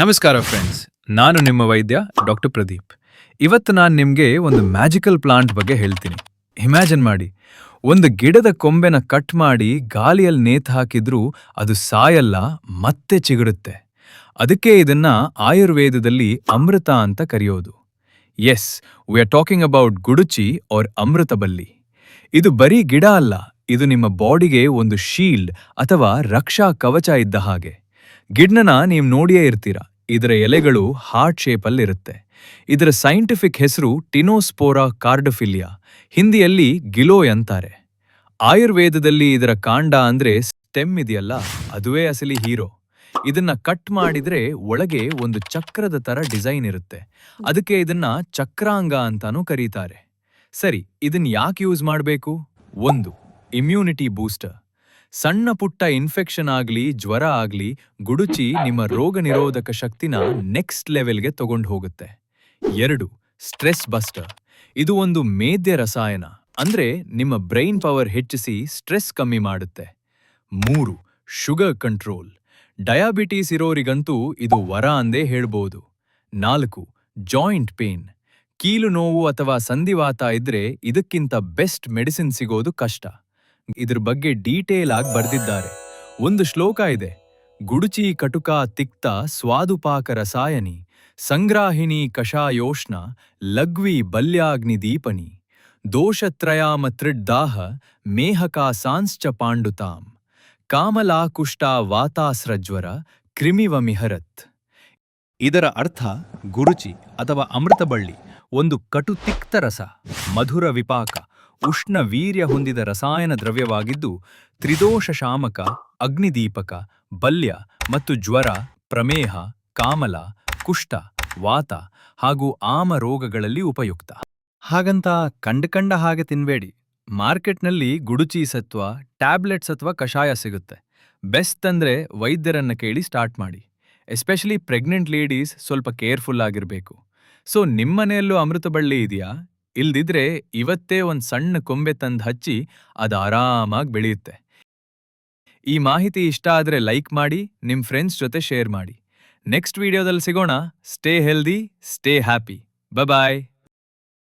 ನಮಸ್ಕಾರ ಫ್ರೆಂಡ್ಸ್ ನಾನು ನಿಮ್ಮ ವೈದ್ಯ ಡಾಕ್ಟರ್ ಪ್ರದೀಪ್. ಇವತ್ತು ನಾನು ನಿಮಗೆ ಒಂದು ಮ್ಯಾಜಿಕಲ್ ಪ್ಲಾಂಟ್ ಬಗ್ಗೆ ಹೇಳ್ತೀನಿ. ಇಮ್ಯಾಜಿನ್ ಮಾಡಿ. ಒಂದು ಗಿಡದ ಕೊಂಬೆನ ಕಟ್ ಮಾಡಿ ಗಾಳಿಯಲ್ಲಿ ನೇತು ಹಾಕಿದ್ರೂ ಅದು ಸಾಯಲ್ಲ, ಮತ್ತೆ ಚಿಗುರುತ್ತೆ. ಅದಕ್ಕೆ ಇದನ್ನ ಆಯುರ್ವೇದದಲ್ಲಿ ಅಮೃತ ಅಂತ ಕರೆಯೋದು. As we are talking about guduchi or amruthaballi ಇದು ಬರೀ ಗಿಡ ಅಲ್ಲ, ಇದು ನಿಮ್ಮ ಬಾಡಿಗೆ ಒಂದು ಶೀಲ್ಡ್ ಅಥವಾ ರಕ್ಷಾ ಕವಚ ಇದ್ದ ಹಾಗೆ. ಗಿಡ್ನನ ನೀವು ನೋಡಿಯೇ ಇರ್ತೀರ? ಇದರ ಎಲೆಗಳು ಹಾರ್ಟ್ ಶೇಪಲ್ಲಿರುತ್ತೆ. ಇದರ ಸೈಂಟಿಫಿಕ್ ಹೆಸರು ಟಿನೋಸ್ಪೋರಾ ಕಾರ್ಡಫಿಲಿಯಾ. ಹಿಂದಿಯಲ್ಲಿ ಗಿಲೋಯ್ ಅಂತಾರೆ. ಆಯುರ್ವೇದದಲ್ಲಿ ಇದರ ಕಾಂಡ ಅಂದ್ರೆ ಸ್ಟೆಮ್ ಇದೆಯಲ್ಲ, ಅದುವೇ ಅಸಲಿ ಹೀರೋ. ಇದನ್ನ ಕಟ್ ಮಾಡಿದ್ರೆ ಒಳಗೆ ಒಂದು ಚಕ್ರದ ತರ ಡಿಸೈನ್ ಇರುತ್ತೆ. ಅದಕ್ಕೆ ಇದನ್ನ ಚಕ್ರಾಂಗ ಅಂತಾನೂ ಕರೀತಾರೆ. ಸರಿ, ಇದನ್ ಯಾಕೆ ಯೂಸ್ ಮಾಡಬೇಕು? ಒಂದು, ಇಮ್ಯುನಿಟಿ ಬೂಸ್ಟರ್. ಸಣ್ಣ ಪುಟ್ಟ ಇನ್ಫೆಕ್ಷನ್ ಆಗ್ಲಿ, ಜ್ವರ ಆಗ್ಲಿ, ಗುಡುಚಿ ನಿಮ್ಮ ರೋಗ ನಿರೋಧಕ ಶಕ್ತಿನ ನೆಕ್ಸ್ಟ್ ಲೆವೆಲ್ಗೆ ತಗೊಂಡು ಹೋಗುತ್ತೆ. ಎರಡು ಸ್ಟ್ರೆಸ್ ಬಸ್ಟರ್ ಇದು ಒಂದು ಮೇದ್ಯ ರಸಾಯನ, ಅಂದ್ರೆ ನಿಮ್ಮ ಬ್ರೈನ್ ಪವರ್ ಹೆಚ್ಚಿಸಿ ಸ್ಟ್ರೆಸ್ ಕಮ್ಮಿ ಮಾಡುತ್ತೆ. ಮೂರು ಶುಗರ್ ಕಂಟ್ರೋಲ್ ಡಯಾಬಿಟೀಸ್ ಇರೋರಿಗಂತೂ ಇದು ವರ ಅಂದೇ ಹೇಳ್ಬೋದು. ನಾಲ್ಕು ಜಾಯಿಂಟ್ ಪೇನ್ ಕೀಲು ನೋವು ಅಥವಾ ಸಂಧಿವಾತ ಇದ್ರೆ ಇದಕ್ಕಿಂತ ಬೆಸ್ಟ್ ಮೆಡಿಸಿನ್ ಸಿಗೋದು ಕಷ್ಟ. ಇದ್ರ ಬಗ್ಗೆ ಡೀಟೇಲ್ ಆಗಿ ಬರೆದಿದ್ದಾರೆ. ಒಂದು ಶ್ಲೋಕ ಇದೆ. ಗುಡುಚಿ ಕಟುಕ ತಿಕ್ತ ಸ್ವಾದುಪಾಕ ರಸಾಯನಿ, ಸಂಗ್ರಾಹಿಣಿ ಕಷಾಯೋಷ್ಣ, ಲಗ್ವಿ ಬಲ್ಯಾಗ್ನಿ ದೀಪನಿ ದೋಷತ್ರಯಾಮ ತ್ರಿಡ್ದಾಹ ಮೇಹಕಾ ಸಾಂಶ್ಚ ಪಾಂಡುತಾಂ ಕಾಮಲಾಕುಷ್ಟ ವಾತಾಸ್ರಜ್ವರ ಕ್ರಿಮಿವಮಿಹರತ್ ಇದರ ಅರ್ಥ ಗುರುಚಿ ಅಥವಾ ಅಮೃತಬಳ್ಳಿ ಒಂದು ಕಟು ತಿಕ್ತ ರಸ, ಮಧುರ ವಿಪಾಕ. ಉಷ್ಣ ವೀರ್ಯ ಹೊಂದಿದ ರಸಾಯನ ದ್ರವ್ಯವಾಗಿದ್ದು ತ್ರಿದೋಷ ಶಾಮಕ ಅಗ್ನಿದೀಪಕ, ಬಲ್ಯ ಮತ್ತು ಜ್ವರ, ಪ್ರಮೇಹ, ಕಾಮಲ, ಕುಷ್ಠ, ವಾತ ಹಾಗೂ ಆಮ ರೋಗಗಳಲ್ಲಿ ಉಪಯುಕ್ತ. ಹಾಗಂತ ಕಂಡ ಹಾಗೆ ತಿನ್ಬೇಡಿ. ಮಾರ್ಕೆಟ್ನಲ್ಲಿ ಗುಡುಚಿ ಸತ್ವ ಟ್ಯಾಬ್ಲೆಟ್ಸ್ ಅಥವಾ ಕಷಾಯ ಸಿಗುತ್ತೆ. ಬೆಸ್ಟ್ ಅಂದ್ರೆ ವೈದ್ಯರನ್ನ ಕೇಳಿ ಸ್ಟಾರ್ಟ್ ಮಾಡಿ. ಎಸ್ಪೆಷಲಿ ಪ್ರೆಗ್ನೆಂಟ್ ಲೇಡೀಸ್ ಸ್ವಲ್ಪ ಕೇರ್ಫುಲ್ ಆಗಿರಬೇಕು. ಸೊ, ನಿಮ್ಮನೆಯಲ್ಲೂ ಅಮೃತ ಬಳ್ಳಿ ಇದೆಯಾ? ಇಲ್ದಿದ್ರೆ ಇವತ್ತೇ ಒಂದ್ ಸಣ್ಣ ಕೊಂಬೆ ತಂದು ಹಚ್ಚಿ ಅದು ಆರಾಮಾಗಿ ಬೆಳೆಯುತ್ತೆ. ಈ ಮಾಹಿತಿ ಇಷ್ಟ ಆದರೆ ಲೈಕ್ ಮಾಡಿ, ನಿಮ್ ಫ್ರೆಂಡ್ಸ್ ಜೊತೆ ಶೇರ್ ಮಾಡಿ. ನೆಕ್ಸ್ಟ್ ವಿಡಿಯೋದಲ್ಲಿ ಸಿಗೋಣ. Stay healthy, stay happy. Bye